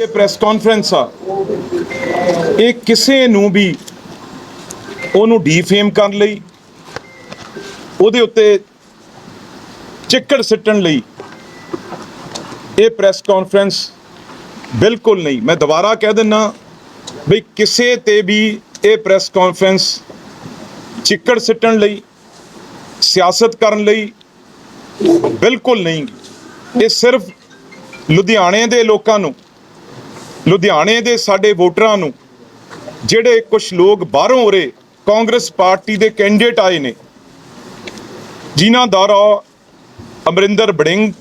ਇਹ press conference ਆ। ਇਹ ਕਿਸੇ ਨੂੰ ਵੀ ਉਹਨੂੰ ਡੀਫੇਮ ਕਰਨ ਲਈ, ਉਹਦੇ ਉੱਤੇ ਚਿੱਕੜ ਸਿੱਟਣ ਲਈ ਇਹ ਪ੍ਰੈਸ ਕਾਨਫਰੰਸ ਬਿਲਕੁਲ ਨਹੀਂ। ਮੈਂ ਦੁਬਾਰਾ ਕਹਿ ਦਿੰਨਾ ਵੀ ਕਿਸੇ ਤੇ ਵੀ ਇਹ ਪ੍ਰੈਸ ਕਾਨਫਰੰਸ ਚਿੱਕੜ ਸਿੱਟਣ ਲਈ, ਸਿਆਸਤ ਕਰਨ ਲਈ ਬਿਲਕੁਲ ਨਹੀਂ। ਇਹ ਸਿਰਫ ਲੁਧਿਆਣੇ ਦੇ ਲੋਕਾਂ ਨੂੰ, ਲੁਧਿਆਣੇ ਦੇ ਸਾਡੇ ਵੋਟਰਾਂ ਨੂੰ, ਜਿਹੜੇ ਕੁਝ ਲੋਕ ਬਾਹਰੋਂ ਉਰੇ ਕਾਂਗਰਸ ਪਾਰਟੀ ਦੇ ਕੈਂਡੀਡੇਟ ਆਏ ਨੇ, ਜਿਨ੍ਹਾਂ ਦਾ ਅਮਰਿੰਦਰ ਬੜਿੰਗ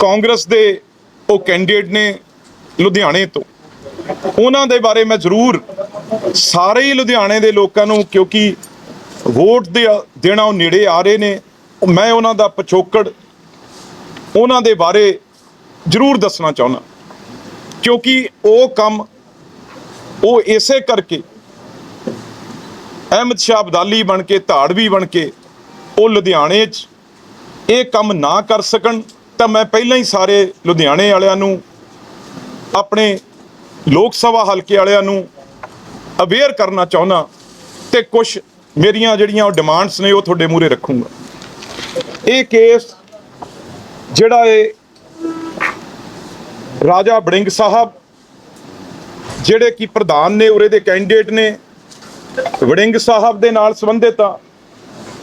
ਕਾਂਗਰਸ ਦੇ ਉਹ ਕੈਂਡੀਡੇਟ ਨੇ ਲੁਧਿਆਣੇ ਤੋਂ। ਉਹਨਾਂ ਦੇ ਬਾਰੇ ਮੈਂ ਜ਼ਰੂਰ ਸਾਰੇ ਹੀ ਲੁਧਿਆਣੇ ਦੇ ਲੋਕਾਂ ਨੂੰ, ਕਿਉਂਕਿ ਵੋਟ ਦੇ ਦੇਣਾ ਉਹ ਨੇੜੇ ਆ ਰਹੇ ਨੇ। ਮੈਂ ਉਹਨਾਂ ਦਾ ਪਿਛੋਕੜ, ਉਹਨਾਂ ਦੇ ਬਾਰੇ ਜ਼ਰੂਰ ਦੱਸਣਾ ਚਾਹੁੰਦਾ। ਕਿਉਂਕਿ ਉਹ ਕੰਮ, ਉਹ ਇਸੇ ਕਰਕੇ ਅਹਿਮਦ ਸ਼ਾਹ ਅਬਦਾਲੀ ਬਣ ਕੇ, ਧਾੜਵੀ ਬਣ ਕੇ, ਉਹ ਲੁਧਿਆਣੇ 'ਚ ਇਹ ਕੰਮ ਨਾ ਕਰ ਸਕਣ, ਤਾਂ ਮੈਂ ਪਹਿਲਾਂ ਹੀ ਸਾਰੇ ਲੁਧਿਆਣੇ ਵਾਲਿਆਂ ਨੂੰ, ਆਪਣੇ ਲੋਕ ਸਭਾ ਹਲਕੇ ਵਾਲਿਆਂ ਨੂੰ ਅਵੇਅਰ ਕਰਨਾ ਚਾਹੁੰਦਾ ਤੇ ਕੁਝ ਮੇਰੀਆਂ ਜਿਹੜੀਆਂ ਉਹ ਡਿਮਾਂਡਸ ਨੇ ਉਹ ਤੁਹਾਡੇ ਮੂਹਰੇ ਰੱਖੂੰਗਾ। ਇਹ ਕੇਸ ਜਿਹੜਾ ਇਹ ਰਾਜਾ ਬੜਿੰਗ ਸਾਹਿਬ, ਜਿਹੜੇ ਕਿ ਪ੍ਰਧਾਨ ਨੇ ਉਰੇ ਦੇ ਕੈਂਡੀਡੇਟ ਨੇ, ਵੜਿੰਗ ਸਾਹਿਬ ਦੇ ਨਾਲ ਸੰਬੰਧਿਤ ਆ,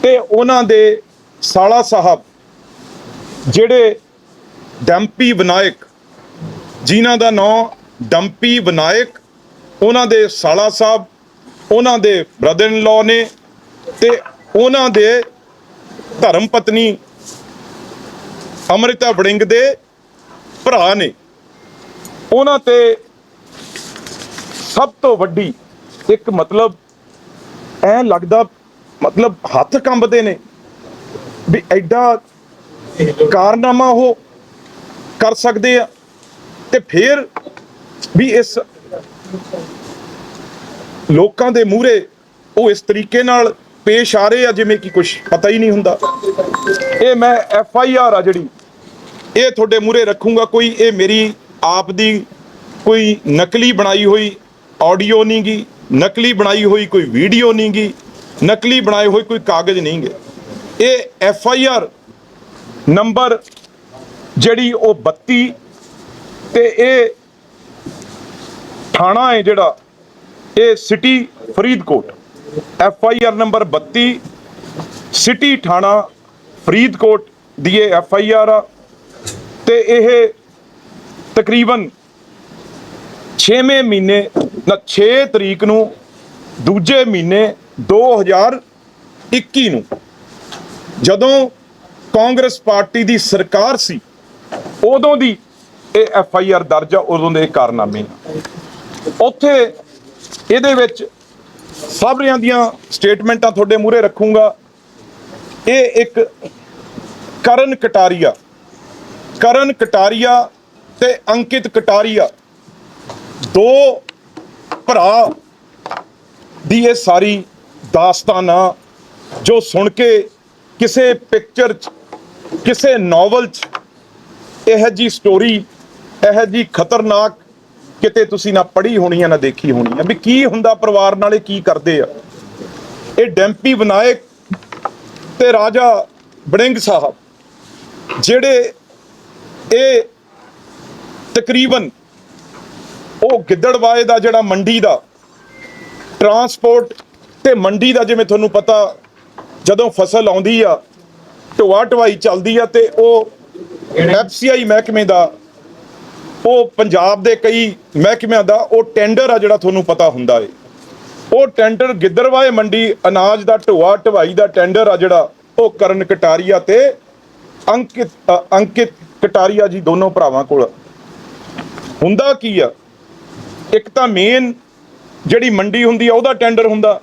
ਤੇ ਉਹਨਾਂ ਦੇ ਸਾਲਾ ਸਾਹਿਬ, ਜਿਹੜੇ ਡੰਪੀ ਵਿਨਾਇਕ, ਜਿਨ੍ਹਾਂ ਦਾ ਨਾਮ ਡੰਪੀ ਵਿਨਾਇਕ, ਉਹਨਾਂ ਦੇ ਸਾਲਾ ਸਾਹਿਬ, ਉਹਨਾਂ ਦੇ ਬ੍ਰਦਰ ਇਨ ਲਾਅ ਨੇ, ਤੇ ਉਹਨਾਂ ਦੇ ਧਰਮ ਪਤਨੀ ਅਮ੍ਰਿਤਾ ਵੜਿੰਗ ਦੇ ਭਰਾ ਨੇ। ਉਹਨਾਂ ਤੇ ਸਭ ਤੋਂ ਵੱਡੀ ਇੱਕ ਮਤਲਬ ਐ ਲੱਗਦਾ, ਮਤਲਬ ਹੱਥ ਕੰਬਦੇ ਨੇ ਵੀ ਐਡਾ ਕਾਰਨਾਮਾ ਉਹ ਕਰ ਸਕਦੇ ਆ ਤੇ ਫਿਰ ਵੀ ਇਸ ਲੋਕਾਂ ਦੇ ਮੂਹਰੇ ਉਹ ਇਸ ਤਰੀਕੇ ਨਾਲ ਪੇਸ਼ ਆ ਰਹੇ ਆ ਜਿਵੇਂ ਕਿ ਕੁਝ ਪਤਾ ਹੀ ਨਹੀਂ ਹੁੰਦਾ। ਇਹ ਮੈਂ ਐਫ ਆਈ ਆਰ ਆ ਜਿਹੜੀ, ਇਹ ਤੁਹਾਡੇ ਮੂਹਰੇ ਰੱਖੂੰਗਾ ਕੋਈ, ਇਹ ਮੇਰੀ ਆਪ ਦੀ ਕੋਈ ਨਕਲੀ ਬਣਾਈ ਹੋਈ ਆਡੀਓ ਨਹੀਂ ਗੀ ਨਕਲੀ ਬਣਾਈ ਹੋਈ ਕੋਈ ਵੀਡੀਓ ਨਹੀਂ ਗੀ ਨਕਲੀ ਬਣਾਏ ਹੋਏ ਕੋਈ ਕਾਗਜ਼ ਨਹੀਂ ਗਏ ਇਹ ਐਫ ਆਈ ਆਰ ਨੰਬਰ ਜਿਹੜੀ ਉਹ 32 ਤੇ ਇਹ ਥਾਣਾ ਹੈ ਜਿਹੜਾ, ਇਹ city Faridkot. F I R number 32 city ਥਾਣਾ ਫਰੀਦਕੋਟ ਦੀ ਇਹ ਐਫ ਆਈ ਆਰ ਆ ਤੇ ਇਹ ਤਕਰੀਬਨ 6ਵੇਂ ਮਹੀਨੇ ਨਾ 6 ਤਰੀਕ ਨੂੰ, ਦੂਜੇ ਮਹੀਨੇ 2021 ਨੂੰ ਜਦੋਂ ਕਾਂਗਰਸ ਪਾਰਟੀ ਦੀ ਸਰਕਾਰ ਸੀ, ਉਦੋਂ ਦੀ ਇਹ ਐਫ ਆਈ ਆਰ ਦਰਜ ਆ, ਉਦੋਂ ਦੇ ਇਹ ਕਾਰਨਾਮੇ ਆ ਉੱਥੇ ਇਹਦੇ ਵਿੱਚ ਸਾਰਿਆਂ ਦੀਆਂ ਸਟੇਟਮੈਂਟਾਂ ਤੁਹਾਡੇ ਮੂਹਰੇ ਰੱਖੂੰਗਾ। ਇਹ ਇੱਕ ਕਰਨ ਕਟਾਰੀਆ ਕਰਨ ਕਟਾਰੀਆ ਤੇ ਅੰਕਿਤ ਕਟਾਰੀਆ, ਦੋ ਭਰਾ ਦੀ ਇਹ ਸਾਰੀ ਦਾਸਤਾਨ ਜੋ ਸੁਣ ਕੇ ਕਿਸੇ ਪਿਕਚਰ 'ਚ, ਕਿਸੇ ਨੋਵਲ 'ਚ ਇਹ ਜੀ ਸਟੋਰੀ ਇਹ ਜੀ ਖਤਰਨਾਕ ਕਿਤੇ ਤੁਸੀਂ ਨਾ ਪੜ੍ਹੀ ਹੋਣੀ ਆ, ਨਾ ਦੇਖੀ ਹੋਣੀ ਆ, ਵੀ ਕੀ ਹੁੰਦਾ ਪਰਿਵਾਰ ਨਾਲੇ ਕੀ ਕਰਦੇ ਆ? ਇਹ ਡੈਂਪੀ ਵਿਨਾਇਕ ਤੇ ਰਾਜਾ ਬੜਿੰਗ ਸਾਹਿਬ, ਜਿਹੜੇ ਇਹ ਤਕਰੀਬਨ ਉਹ ਗਿੱਦੜਵਾਏ ਦਾ ਜਿਹੜਾ ਮੰਡੀ ਦਾ ਟਰਾਂਸਪੋਰਟ ਤੇ ਮੰਡੀ ਦਾ ਜਿਵੇਂ ਤੁਹਾਨੂੰ ਪਤਾ ਜਦੋਂ ਫਸਲ ਆਉਂਦੀ ਆ, ਢੋਆ ਢਵਾਈ ਚੱਲਦੀ ਆ ਤੇ ਉਹ ਐਫਸੀਆਈ ਮਹਿਕਮੇ ਦਾ, ਉਹ ਪੰਜਾਬ ਦੇ ਕਈ ਮਹਿਕਮਿਆਂ ਦਾ ਉਹ ਟੈਂਡਰ ਆ ਜਿਹੜਾ ਤੁਹਾਨੂੰ ਪਤਾ ਹੁੰਦਾ ਏ। ਉਹ ਟੈਂਡਰ ਗਿੱਦੜਵਾਏ ਮੰਡੀ ਅਨਾਜ ਦਾ, ਢੋਆ ਢਵਾਈ ਦਾ ਟੈਂਡਰ ਆ ਜਿਹੜਾ ਉਹ ਕਰਨ ਕਟਾਰੀਆ ਤੇ ਅੰਕਿਤ ਅੰਕਿਤ ਕਟਾਰੀਆ ਜੀ ਦੋਨੋਂ ਭਰਾਵਾਂ ਕੋਲ ਹੁੰਦਾ ਕੀ ਆ? ਇੱਕ ਤਾਂ ਮੇਨ ਜਿਹੜੀ ਮੰਡੀ ਹੁੰਦੀ ਆ, ਉਹਦਾ ਟੈਂਡਰ ਹੁੰਦਾ।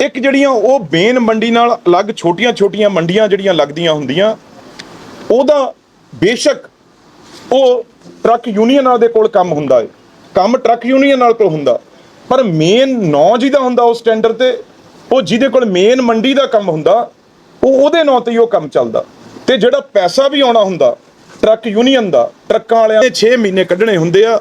ਇੱਕ ਜਿਹੜੀਆਂ ਉਹ ਮੇਨ ਮੰਡੀ ਨਾਲ ਅਲੱਗ ਛੋਟੀਆਂ-ਛੋਟੀਆਂ ਮੰਡੀਆਂ ਜਿਹੜੀਆਂ ਲੱਗਦੀਆਂ ਹੁੰਦੀਆਂ, ਉਹਦਾ ਬੇਸ਼ੱਕ ਉਹ ਟਰੱਕ ਯੂਨੀਅਨਾਂ ਦੇ ਕੋਲ ਕੰਮ ਹੁੰਦਾ ਹੈ ਕੰਮ ਟਰੱਕ ਯੂਨੀਅਨ ਨਾਲ ਕੋਲ ਹੁੰਦਾ। ਪਰ ਮੇਨ ਨੌ ਜਿਹਦਾ ਹੁੰਦਾ ਉਸ ਟੈਂਡਰ ਤੇ, ਉਹ ਜਿਹਦੇ ਕੋਲ ਮੇਨ ਮੰਡੀ ਦਾ ਕੰਮ ਹੁੰਦਾ, ਉਹ ਉਹਦੇ ਨਾਂ ਤੇ ਹੀ ਉਹ ਕੰਮ ਚੱਲਦਾ। ਤੇ ਜਿਹੜਾ ਪੈਸਾ ਵੀ ਆਉਣਾ ਹੁੰਦਾ ਟਰੱਕ ਯੂਨੀਅਨ ਦਾ, ਟਰੱਕਾਂ ਵਾਲਿਆਂ ਨੇ 6 ਮਹੀਨੇ ਕੱਢਣੇ ਹੁੰਦੇ ਆ,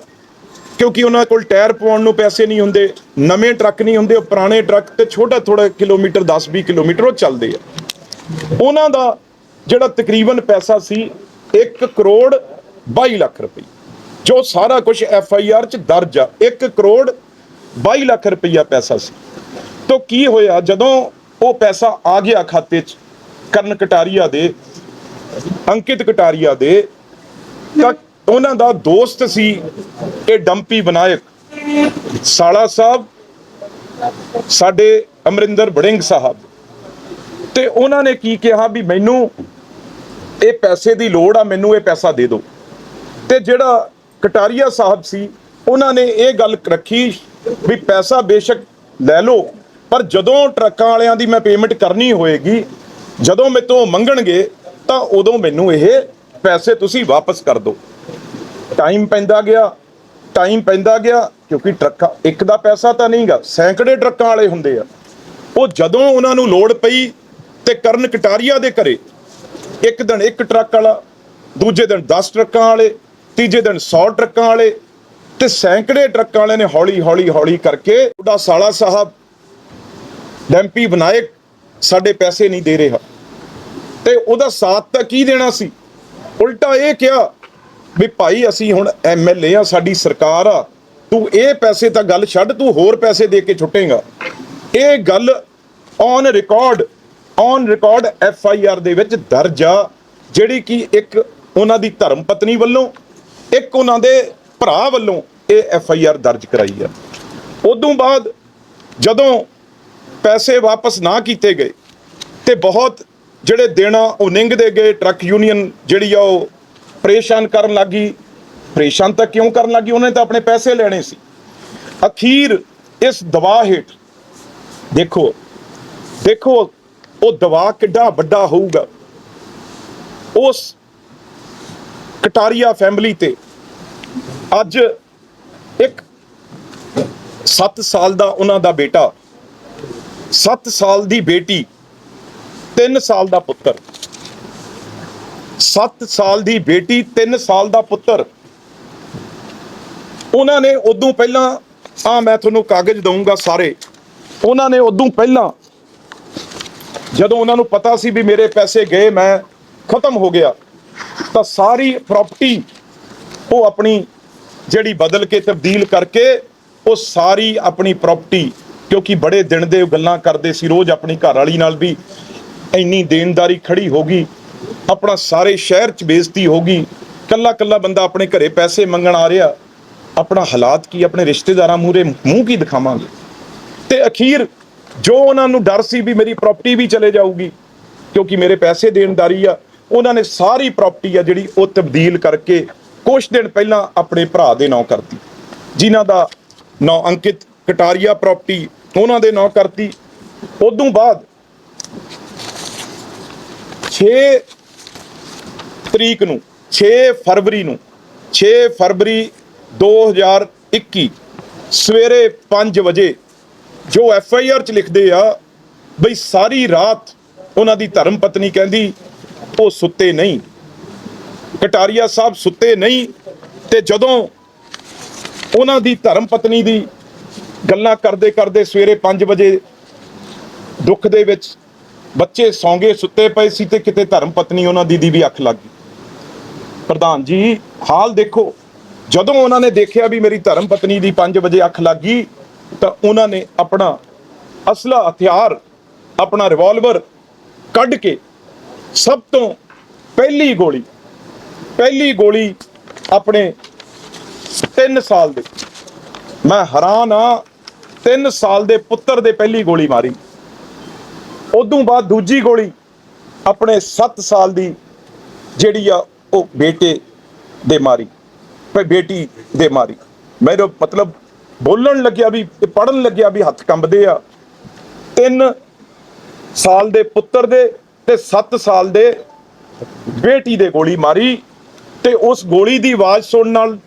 ਕਿਉਂਕਿ ਉਹਨਾਂ ਕੋਲ ਟਾਇਰ ਪਵਾਉਣ ਨੂੰ ਪੈਸੇ ਨਹੀਂ ਹੁੰਦੇ, ਨਵੇਂ ਟਰੱਕ ਨਹੀਂ ਹੁੰਦੇ, ਉਹ ਪੁਰਾਣੇ ਟਰੱਕ ਤੇ ਛੋਟਾ ਥੋੜਾ ਕਿਲੋਮੀਟਰ 10-20 ਕਿਲੋਮੀਟਰ ਉਹ ਚੱਲਦੇ ਆ। ਉਹਨਾਂ ਦਾ ਜਿਹੜਾ ਤਕਰੀਬਨ ਪੈਸਾ ਸੀ 1 ਕਰੋੜ 22 ਲੱਖ ਰੁਪਏ ਜੋ ਸਾਰਾ ਕੁਝ ਐਫ ਆਈ ਆਰ ਚ ਦਰਜ ਆ 1 ਕਰੋੜ 22 ਲੱਖ ਰੁਪਈਆ ਪੈਸਾ ਸੀ। ਤੋਂ ਕੀ ਹੋਇਆ, ਜਦੋਂ ਉਹ ਪੈਸਾ ਆ ਗਿਆ ਖਾਤੇ 'ਚ, ਕਰਨ ਕਟਾਰੀਆ ਦੇ ਅੰਕਿਤ ਕਟਾਰੀਆ ਦੇ, ਤਾਂ ਉਹਨਾਂ ਦਾ ਦੋਸਤ ਸੀ ਇਹ ਡੰਪੀ ਵਿਨਾਇਕ। ਸਾਲਾ ਸਾਹਿਬ, ਸਾਡੇ ਅਮਰਿੰਦਰ ਬੜਿੰਗ ਸਾਹਿਬ। ਤੇ ਉਹਨਾਂ ਨੇ ਕੀ ਕਿਹਾ ਵੀ ਮੈਨੂੰ ਇਹ ਪੈਸੇ ਦੀ ਲੋੜ ਆ, ਮੈਨੂੰ ਇਹ ਪੈਸਾ ਦੇ ਦਿਓ। ਤੇ ਜਿਹੜਾ ਕਟਾਰੀਆ ਸਾਹਿਬ ਸੀ, ਉਹਨਾਂ ਨੇ ਇਹ ਗੱਲ ਰੱਖੀ ਵੀ ਪੈਸਾ ਬੇਸ਼ੱਕ ਲੈ ਲਓ, ਪਰ ਜਦੋਂ ਟਰੱਕਾਂ ਵਾਲਿਆਂ ਦੀ ਮੈਂ ਪੇਮੈਂਟ ਕਰਨੀ ਹੋਏਗੀ, ਜਦੋਂ ਮੇਰੇ ਤੋਂ ਮੰਗਣਗੇ ਤਾਂ ਉਦੋਂ ਮੈਨੂੰ ਇਹ ਪੈਸੇ ਤੁਸੀਂ ਵਾਪਸ ਕਰ ਦਿਓ। ਟਾਈਮ ਪੈਂਦਾ ਗਿਆ ਟਾਈਮ ਪੈਂਦਾ ਗਿਆ, ਕਿਉਂਕਿ ਟਰੱਕਾਂ ਇੱਕ ਦਾ ਪੈਸਾ ਤਾਂ ਨਹੀਂਗਾ, ਸੈਂਕੜੇ ਟਰੱਕਾਂ ਵਾਲੇ ਹੁੰਦੇ ਆ। ਉਹ ਜਦੋਂ ਉਹਨਾਂ ਨੂੰ ਲੋੜ ਪਈ ਤੇ ਕਰਨ ਕਟਾਰੀਆ ਦੇ ਘਰੇ, ਇੱਕ ਦਿਨ ਇੱਕ ਟਰੱਕ ਵਾਲਾ, ਦੂਜੇ ਦਿਨ 10 ਟਰੱਕਾਂ ਵਾਲੇ, ਤੀਜੇ ਦਿਨ 100 ਟਰੱਕਾਂ ਵਾਲੇ ਤੇ ਸੈਂਕੜੇ ਟਰੱਕਾਂ ਵਾਲੇ ਨੇ ਹੌਲੀ ਹੌਲੀ ਹੌਲੀ ਕਰਕੇ ਉਹਦਾ ਸਾਲਾ ਸਾਹਿਬ, ਡੈਂਪੀ ਵਿਨਾਇਕ ਸਾਡੇ ਪੈਸੇ ਨਹੀਂ ਦੇ ਰਿਹਾ। ਤੇ ਉਹਦਾ ਸਾਥ ਤਾਂ ਕੀ ਦੇਣਾ ਸੀ? ਉਲਟਾ ਇਹ ਕਿਹਾ ਵੀ ਭਾਈ ਅਸੀਂ ਹੁਣ ਐਮਐਲਏ ਆ, ਸਾਡੀ ਸਰਕਾਰ ਆ, ਤੂੰ ਇਹ ਪੈਸੇ ਤਾਂ ਗੱਲ ਛੱਡ, ਤੂੰ ਹੋਰ ਪੈਸੇ ਦੇ ਕੇ ਛੁੱਟੇਗਾ। ਇਹ ਗੱਲ on record on record F I R ਦੇ ਵਿੱਚ ਦਰਜ ਆ, ਜਿਹੜੀ ਕਿ ਇੱਕ ਉਹਨਾਂ ਦੀ ਧਰਮ ਪਤਨੀ ਵੱਲੋਂ, ਇੱਕ ਉਹਨਾਂ ਦੇ ਭਰਾ ਵੱਲੋਂ ਇਹ ਐਫ ਆਈ ਆਰ ਦਰਜ ਕਰਾਈ ਆ। ਉਦੋਂ ਬਾਅਦ ਜਦੋਂ ਪੈਸੇ ਵਾਪਸ ਨਾ ਕੀਤੇ ਗਏ ਤੇ ਬਹੁਤ ਜਿਹੜੇ ਦੇਣਾ ਉਹ ਨਿੰਗਦੇ ਗਏ ਟਰੱਕ ਯੂਨੀਅਨ ਜਿਹੜੀ ਆ ਉਹ ਪਰੇਸ਼ਾਨ ਕਰਨ ਲੱਗੀ। ਪਰੇਸ਼ਾਨ ਤਾਂ ਕਿਉਂ ਕਰਨ ਲੱਗੀ? ਉਹਨੇ ਤਾਂ ਆਪਣੇ ਪੈਸੇ ਲੈਣੇ ਸੀ। ਅਖੀਰ ਇਸ ਦਬਾਅ ਹੇਠ ਦੇਖੋ ਦੇਖੋ ਉਹ ਦਬਾਅ ਕਿੱਡਾ ਵੱਡਾ ਹੋਊਗਾ। ਉਸ ਕਟਾਰੀਆ ਫੈਮਿਲੀ ਤੇ ਅੱਜ ਇੱਕ 7 ਸਾਲ ਦਾ ਉਹਨਾਂ ਦਾ ਬੇਟਾ 7 ਸਾਲ ਦੀ ਬੇਟੀ 3 ਸਾਲ ਦਾ ਪੁੱਤਰ। 7 ਸਾਲ ਦੀ ਬੇਟੀ 3 ਸਾਲ ਦਾ ਪੁੱਤਰ। ਉਹਨਾਂ ਨੇ ਉਦੋਂ ਪਹਿਲਾਂ ਆ ਮੈਂ ਤੁਹਾਨੂੰ ਕਾਗਜ਼ ਦਊਂਗਾ ਸਾਰੇ। ਉਹਨਾਂ ਨੇ ਉਦੋਂ ਪਹਿਲਾਂ, ਜਦੋਂ ਉਹਨਾਂ ਨੂੰ ਪਤਾ ਸੀ ਵੀ ਮੇਰੇ ਪੈਸੇ ਗਏ, ਮੈਂ ਖਤਮ ਹੋ ਗਿਆ, ਤਾਂ ਸਾਰੀ ਪ੍ਰਾਪਰਟੀ ਉਹ ਆਪਣੀ ਜਿਹੜੀ ਬਦਲ ਕੇ ਤਬਦੀਲ ਕਰਕੇ ਉਹ ਸਾਰੀ ਆਪਣੀ ਪ੍ਰਾਪਰਟੀ ਕਿਉਂਕਿ ਬੜੇ ਦਿਨ ਦੇ ਗੱਲਾਂ ਕਰਦੇ ਸੀ, ਰੋਜ਼ ਆਪਣੀ ਘਰ ਵਾਲੀ ਨਾਲ ਵੀ ਇੰਨੀ ਦੇਣਦਾਰੀ ਖੜੀ ਹੋ ਗਈ, ਆਪਣਾ ਸਾਰੇ ਸ਼ਹਿਰ 'ਚ ਬੇਇੱਜ਼ਤੀ ਹੋ ਗਈ, ਕੱਲਾ ਕੱਲਾ ਬੰਦਾ ਆਪਣੇ ਘਰੇ ਪੈਸੇ ਮੰਗਣ ਆ ਰਿਹਾ, ਆਪਣਾ ਹਾਲਾਤ ਕੀ, ਆਪਣੇ ਰਿਸ਼ਤੇਦਾਰਾਂ ਮੂਹਰੇ ਮੂੰਹ ਕੀ ਦਿਖਾਵਾਂਗੇ? ਤੇ ਅਖੀਰ ਜੋ ਉਹਨਾਂ ਨੂੰ ਡਰ ਸੀ ਵੀ ਮੇਰੀ ਪ੍ਰਾਪਰਟੀ ਵੀ ਚਲੇ ਜਾਊਗੀ, ਕਿਉਂਕਿ ਮੇਰੇ ਪੈਸੇ ਦੇਣਦਾਰੀ ਆ, ਉਹਨਾਂ ਨੇ ਸਾਰੀ ਪ੍ਰਾਪਰਟੀ ਆ ਜਿਹੜੀ ਉਹ ਤਬਦੀਲ ਕਰਕੇ ਕੁਝ ਦਿਨ ਪਹਿਲਾਂ ਆਪਣੇ ਭਰਾ ਦੇ ਨਾਂ ਕਰਤੀ, ਜਿਨ੍ਹਾਂ ਦਾ ਨਾਂ ਅੰਕਿਤ ਕਟਾਰੀਆ ਪ੍ਰਾਪਰਟੀ ਉਹਨਾਂ ਦੇ ਨਾਂ ਕਰਤੀ, ਉਦੋਂ ਬਾਅਦ 6 ਤਰੀਕ ਨੂੰ 6 ਫਰਵਰੀ ਨੂੰ 6 ਫਰਵਰੀ 2021 ਸਵੇਰੇ 5 ਵਜੇ ਜੋ ਐਫ ਆਈ ਆਰ ਚ ਲਿਖਦੇ ਆ ਬਈ ਸਾਰੀ ਰਾਤ ਉਹਨਾਂ ਦੀ ਧਰਮ ਪਤਨੀ ਕਹਿੰਦੀ, ਉਹ ਸੁੱਤੇ ਨਹੀਂ। ਕਟਾਰੀਆ ਸਾਹਿਬ ਸੁੱਤੇ ਨਹੀਂ ਤੇ ਜਦੋਂ ਉਹਨਾਂ ਦੀ ਧਰਮ ਪਤਨੀ ਦੀ ਗੱਲਾਂ ਕਰਦੇ ਕਰਦੇ ਸਵੇਰੇ 5 ਵਜੇ ਦੁੱਖ ਦੇ ਵਿੱਚ ਬੱਚੇ ਸੌਂਗੇ, ਸੁੱਤੇ ਪਏ ਸੀ ਤੇ ਕਿਤੇ ਧਰਮ ਪਤਨੀ ਉਹਨਾਂ ਦੀ ਦੀ ਵੀ ਅੱਖ ਲੱਗ ਗਈ। ਪ੍ਰਧਾਨ ਜੀ, ਹਾਲ ਦੇਖੋ। ਜਦੋਂ ਉਹਨਾਂ ਨੇ ਦੇਖਿਆ ਵੀ ਮੇਰੀ ਧਰਮ ਪਤਨੀ ਦੀ 5 ਵਜੇ ਅੱਖ ਲੱਗ ਗਈ, ਤਾਂ ਉਹਨਾਂ ਨੇ ਆਪਣਾ ਅਸਲਾ ਹਥਿਆਰ, ਆਪਣਾ ਰਿਵਾਲਵਰ ਕੱਢ ਕੇ ਸਭ ਤੋਂ ਪਹਿਲੀ ਗੋਲੀ ਪਹਿਲੀ ਗੋਲੀ ਆਪਣੇ 3 ਸਾਲ ਦੇ, ਮੈਂ ਹੈਰਾਨ ਆ 3 ਸਾਲ ਦੇ ਪੁੱਤਰ ਦੇ ਪਹਿਲੀ ਗੋਲੀ ਮਾਰੀ। ਉਦੋਂ ਬਾਅਦ ਦੂਜੀ ਗੋਲੀ ਆਪਣੇ 7 ਸਾਲ ਦੀ ਜਿਹੜੀ ਆ ਉਹ ਬੇਟੇ ਦੇ ਮਾਰੀ, ਭਈ ਬੇਟੀ ਦੇ ਮਾਰੀ। ਮੇਰੇ ਮਤਲਬ ਬੋਲਣ ਲੱਗਿਆ ਵੀ ਪੜਨ ਲੱਗਿਆ ਵੀ ਹੱਥ ਕੰਬਦੇ ਆ 3 ਸਾਲ ਦੇ ਪੁੱਤਰ ਦੇ ਤੇ 7 ਸਾਲ ਦੇ ਬੇਟੀ ਦੇ ਗੋਲੀ ਮਾਰੀ ਤੇ ਉਸ ਗੋਲੀ ਦੀ ਆਵਾਜ਼ ਸੁਣਨ ਨਾਲ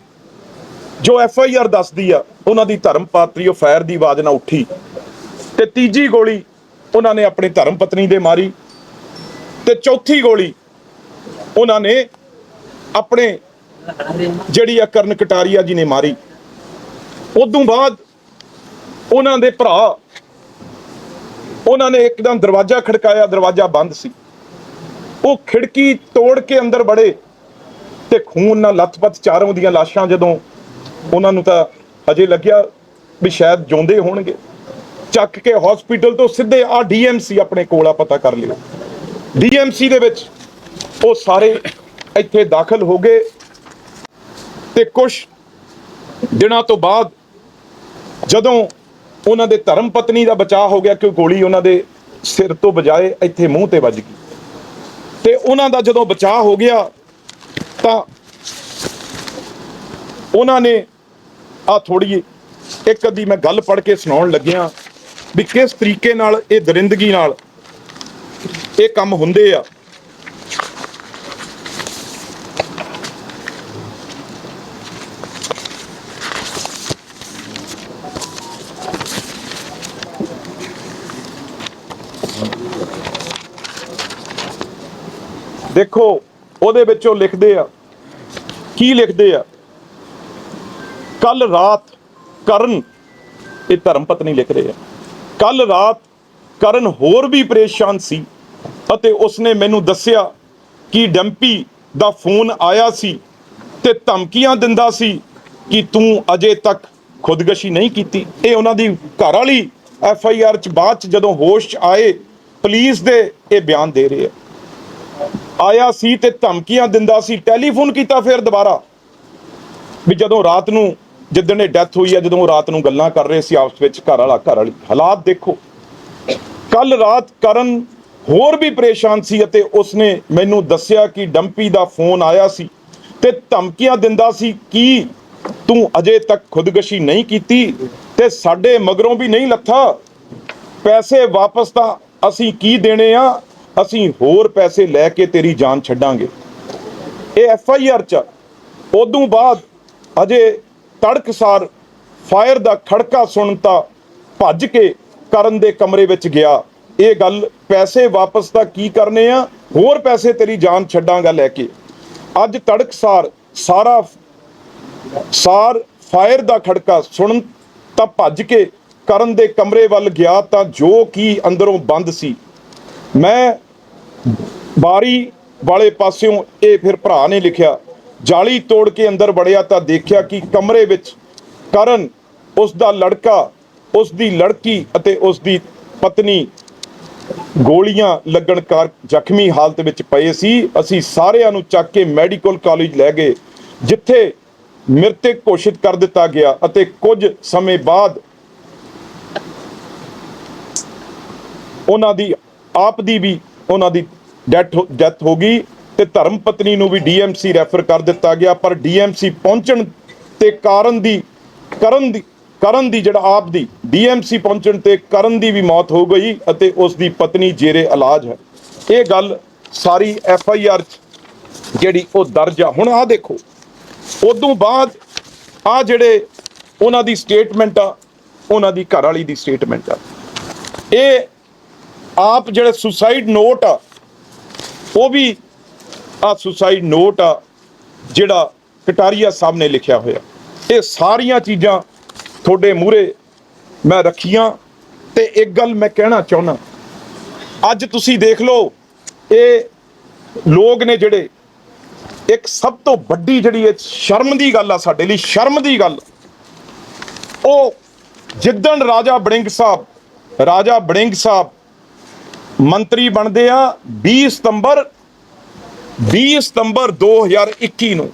ਜੋ ਐਫ ਆਈ ਆਰ ਦੱਸਦੀ ਆ, ਉਹਨਾਂ ਦੀ ਧਰਮ ਪਾਤਰੀ ਉਹ ਫਾਇਰ ਦੀ ਆਵਾਜ਼ ਨਾਲ ਉੱਠੀ। ਤੇ ਤੀਜੀ ਗੋਲੀ ਉਹਨਾਂ ਨੇ ਆਪਣੀ ਧਰਮ ਪਤਨੀ ਦੇ ਮਾਰੀ ਤੇ ਚੌਥੀ ਗੋਲੀ ਉਹਨਾਂ ਨੇ ਆਪਣੇ ਜਿਹੜੀ ਆ ਕਰਨ ਕਟਾਰੀਆ ਜੀ ਨੇ ਮਾਰੀ। ਉਦੋਂ ਬਾਅਦ ਉਹਨਾਂ ਦੇ ਭਰਾ, ਉਹਨਾਂ ਨੇ ਇੱਕਦਮ ਦਰਵਾਜ਼ਾ ਖੜਕਾਇਆ, ਦਰਵਾਜ਼ਾ ਬੰਦ ਸੀ। ਉਹ ਖਿੜਕੀ ਤੋੜ ਕੇ ਅੰਦਰ ਵੜੇ ਤੇ ਖੂਨ ਨਾਲ ਲੱਥਪੱਥ ਚਾਰੋਂ ਦੀਆਂ ਲਾਸ਼ਾਂ ਜਦੋਂ ਉਹਨਾਂ ਨੂੰ ਤਾਂ ਅਜੇ ਲੱਗਿਆ ਵੀ ਸ਼ਾਇਦ ਜਿਉਂਦੇ ਹੋਣਗੇ। ਚੱਕ ਕੇ ਹਸਪੀਟਲ ਤੋਂ ਸਿੱਧੇ ਆ ਡੀਐਮਸੀ ਆਪਣੇ ਕੋਲ ਆ, ਪਤਾ ਕਰ ਲਿਓ। ਡੀਐਮਸੀ ਦੇ ਵਿੱਚ ਉਹ ਸਾਰੇ ਇੱਥੇ ਦਾਖਲ ਹੋ ਗਏ ਤੇ ਕੁਝ ਦਿਨਾਂ ਤੋਂ ਬਾਅਦ ਜਦੋਂ ਉਹਨਾਂ ਦੇ ਧਰਮ ਪਤਨੀ ਦਾ ਬਚਾਅ ਹੋ ਗਿਆ ਕਿ ਗੋਲੀ ਉਹਨਾਂ ਦੇ ਸਿਰ ਤੋਂ ਬਜਾਏ ਇੱਥੇ ਮੂੰਹ ਤੇ ਵੱਜ ਗਈ। ਤੇ ਉਹਨਾਂ ਦਾ ਜਦੋਂ ਬਚਾਅ ਹੋ ਗਿਆ ਤਾਂ ਉਹਨਾਂ ਨੇ ਆ ਥੋੜੀ ਇੱਕ ਅੱਧੀ ਮੈਂ ਗੱਲ ਪੜ੍ਹ ਕੇ ਸੁਣਾਉਣ ਲੱਗਿਆ ਵੀ ਕਿਸ ਤਰੀਕੇ ਨਾਲ ਇਹ ਦਰਿੰਦਗੀ ਨਾਲ ਇਹ ਕੰਮ ਹੁੰਦੇ ਆ। ਦੇਖੋ, ਉਹਦੇ ਵਿੱਚ ਉਹ ਲਿਖਦੇ ਆ। ਕੀ ਲਿਖਦੇ ਆ? ਕੱਲ ਰਾਤ ਕਰਨ ਇਹ ਧਰਮ ਪਤਨੀ ਲਿਖ ਰਹੇ ਆ। ਕੱਲ ਰਾਤ ਕਰਨ ਹੋਰ ਵੀ ਪਰੇਸ਼ਾਨ ਸੀ ਅਤੇ ਉਸਨੇ ਮੈਨੂੰ ਦੱਸਿਆ ਕਿ ਡੰਪੀ ਦਾ ਫੋਨ ਆਇਆ ਸੀ ਤੇ ਧਮਕੀਆਂ ਦਿੰਦਾ ਸੀ ਕਿ ਤੂੰ ਅਜੇ ਤੱਕ ਖੁਦਕਸ਼ੀ ਨਹੀਂ ਕੀਤੀ। ਇਹ ਉਹਨਾਂ ਦੀ ਘਰ ਵਾਲੀ ਐਫ ਆਈ ਆਰ ਚ ਬਾਅਦ ਚ ਜਦੋਂ ਹੋਸ਼ 'ਚ ਆਏ, ਪੁਲਿਸ ਦੇ ਇਹ ਬਿਆਨ ਦੇ ਰਹੇ ਆ। ਆਇਆ ਸੀ ਤੇ ਧਮਕੀਆਂ ਦਿੰਦਾ ਸੀ, ਟੈਲੀਫੋਨ ਕੀਤਾ ਫਿਰ ਦੁਬਾਰਾ ਵੀ ਜਦੋਂ ਰਾਤ ਨੂੰ ਜਿੱਦਣ ਇਹ ਡੈਥ ਹੋਈ ਹੈ, ਜਦੋਂ ਰਾਤ ਨੂੰ ਗੱਲਾਂ ਕਰ ਰਹੇ ਸੀ ਆਪਸ ਵਿੱਚ, ਘਰ ਵਾਲਾ, ਘਰ ਵਾਲੀ, ਹਾਲਾਤ ਦੇਖੋ। ਕੱਲ ਰਾਤ ਕਰਨ ਹੋਰ ਵੀ ਪਰੇਸ਼ਾਨ ਸੀ ਅਤੇ ਉਸਨੇ ਮੈਨੂੰ ਦੱਸਿਆ ਕਿ ਡੰਪੀ ਦਾ ਫੋਨ ਆਇਆ ਸੀ ਤੇ ਧਮਕੀਆਂ ਦਿੰਦਾ ਸੀ ਕਿ ਤੂੰ ਅਜੇ ਤੱਕ ਖੁਦਕਸ਼ੀ ਨਹੀਂ ਕੀਤੀ ਤੇ ਸਾਡੇ ਮਗਰੋਂ ਵੀ ਨਹੀਂ ਲੱਥਾ। ਪੈਸੇ ਵਾਪਸ ਤਾਂ ਅਸੀਂ ਕੀ ਦੇਣੇ ਆ? ਅਸੀਂ ਹੋਰ ਪੈਸੇ ਲੈ ਕੇ ਤੇਰੀ ਜਾਨ ਛੱਡਾਂਗੇ। ਇਹ ਐਫ ਆਈ ਆਰ ਚ ਉਦੋਂ ਬਾਅਦ ਅਜੇ ਤੜਕਸਾਰ ਫਾਇਰ ਦਾ ਖੜਕਾ ਸੁਣ ਤਾਂ ਭੱਜ ਕੇ ਕਰਨ ਦੇ ਕਮਰੇ ਵਿੱਚ ਗਿਆ। ਇਹ ਗੱਲ ਪੈਸੇ ਵਾਪਸ ਤਾਂ ਕੀ ਕਰਨੇ ਆ? ਹੋਰ ਪੈਸੇ ਤੇਰੀ ਜਾਨ ਛੱਡਾਂਗਾ ਲੈ ਕੇ। ਅੱਜ ਤੜਕਸਾਰ ਸਾਰਾ ਸਾਰ ਫਾਇਰ ਦਾ ਖੜਕਾ ਸੁਣ ਤਾਂ ਭੱਜ ਕੇ ਕਰਨ ਦੇ ਕਮਰੇ ਵੱਲ ਗਿਆ ਤਾਂ ਜੋ ਕੀ ਅੰਦਰੋਂ ਬੰਦ ਸੀ। ਮੈਂ ਬਾਰੀ ਵਾਲੇ ਪਾਸਿਓਂ ਇਹ ਫਿਰ ਭਰਾ ਨੇ ਲਿਖਿਆ ਜਾਲੀ ਤੋੜ ਕੇ ਅੰਦਰ ਵੜਿਆ ਤਾਂ ਦੇਖਿਆ ਕਿ ਕਮਰੇ ਵਿੱਚ ਕਰਨ, ਉਸ ਦਾ ਲੜਕਾ, ਉਸ ਦੀ ਲੜਕੀ ਅਤੇ ਉਸ ਦੀ ਪਤਨੀ ਗੋਲੀਆਂ ਲੱਗਣ ਕਾਰ ਜ਼ਖਮੀ ਹਾਲਤ ਵਿੱਚ ਪਏ ਸੀ। ਅਸੀਂ ਸਾਰਿਆਂ ਨੂੰ ਚੱਕ ਕੇ ਮੈਡੀਕਲ ਕਾਲਜ ਲੈ ਗਏ, ਜਿੱਥੇ ਮ੍ਰਿਤਕ ਘੋਸ਼ਿਤ ਕਰ ਦਿੱਤਾ ਗਿਆ ਅਤੇ ਕੁਝ ਸਮੇਂ ਬਾਅਦ ਉਹਨਾਂ ਦੀ, ਆਪ ਦੀ ਵੀ ਉਹਨਾਂ ਦੀ ਡੈਥ ਡੈਥ ਹੋ ਗਈ। ਤੇ ਧਰਮ ਪਤਨੀ ਨੂੰ ਵੀ ਡੀਐਮਸੀ ਰੈਫਰ ਕਰ ਦਿੱਤਾ ਗਿਆ, ਪਰ ਡੀਐਮਸੀ ਪਹੁੰਚਣ ਤੇ ਕਾਰਨ ਦੀ, ਕਰਨ ਦੀ ਕਰਨ ਦੀ ਜਿਹੜਾ ਆਪ ਦੀ, ਡੀਐਮਸੀ ਪਹੁੰਚਣ ਤੇ ਕਰਨ ਦੀ ਵੀ ਮੌਤ ਹੋ ਗਈ ਅਤੇ ਉਸ ਦੀ ਪਤਨੀ ਜੇਰੇ ਇਲਾਜ ਹੈ। ਇਹ ਗੱਲ ਸਾਰੀ ਐਫ ਆਈ ਆਰ ਜਿਹੜੀ ਉਹ ਦਰਜ ਆ। ਹੁਣ ਆਹ ਦੇਖੋ, ਉਦੋਂ ਬਾਅਦ ਆ ਜਿਹੜੇ ਉਹਨਾਂ ਦੀ ਸਟੇਟਮੈਂਟ ਆ, ਉਹਨਾਂ ਦੀ ਘਰ ਵਾਲੀ ਦੀ ਸਟੇਟਮੈਂਟ ਆ। ਇਹ ਆਪ ਜਿਹੜੇ ਸੁਸਾਈਡ ਨੋਟ ਆ, ਉਹ ਵੀ ਆ ਸੁਸਾਈਡ ਨੋਟ ਆ, ਜਿਹੜਾ ਕਟਾਰੀਆ ਸਾਹਿਬ ਨੇ ਲਿਖਿਆ ਹੋਇਆ। ਇਹ ਸਾਰੀਆਂ ਚੀਜ਼ਾਂ ਤੁਹਾਡੇ ਮੂਹਰੇ ਮੈਂ ਰੱਖੀਆਂ ਤੇ ਇੱਕ ਗੱਲ ਮੈਂ ਕਹਿਣਾ ਚਾਹੁੰਦਾ। ਅੱਜ ਤੁਸੀਂ ਦੇਖ ਲਓ, ਇਹ ਲੋਕ ਨੇ ਜਿਹੜੇ, ਇੱਕ ਸਭ ਤੋਂ ਵੱਡੀ ਜਿਹੜੀ ਇਹ ਸ਼ਰਮ ਦੀ ਗੱਲ ਆ ਸਾਡੇ ਲਈ, ਸ਼ਰਮ ਦੀ ਗੱਲ। ਉਹ ਜਿੱਦਣ ਰਾਜਾ ਬੜਿੰਗ ਸਾਹਿਬ, ਰਾਜਾ ਬੜਿੰਗ ਸਾਹਿਬ ਮੰਤਰੀ ਬਣਦੇ ਆ 20 ਸਤੰਬਰ 20 ਸਤੰਬਰ 2021 ਨੂੰ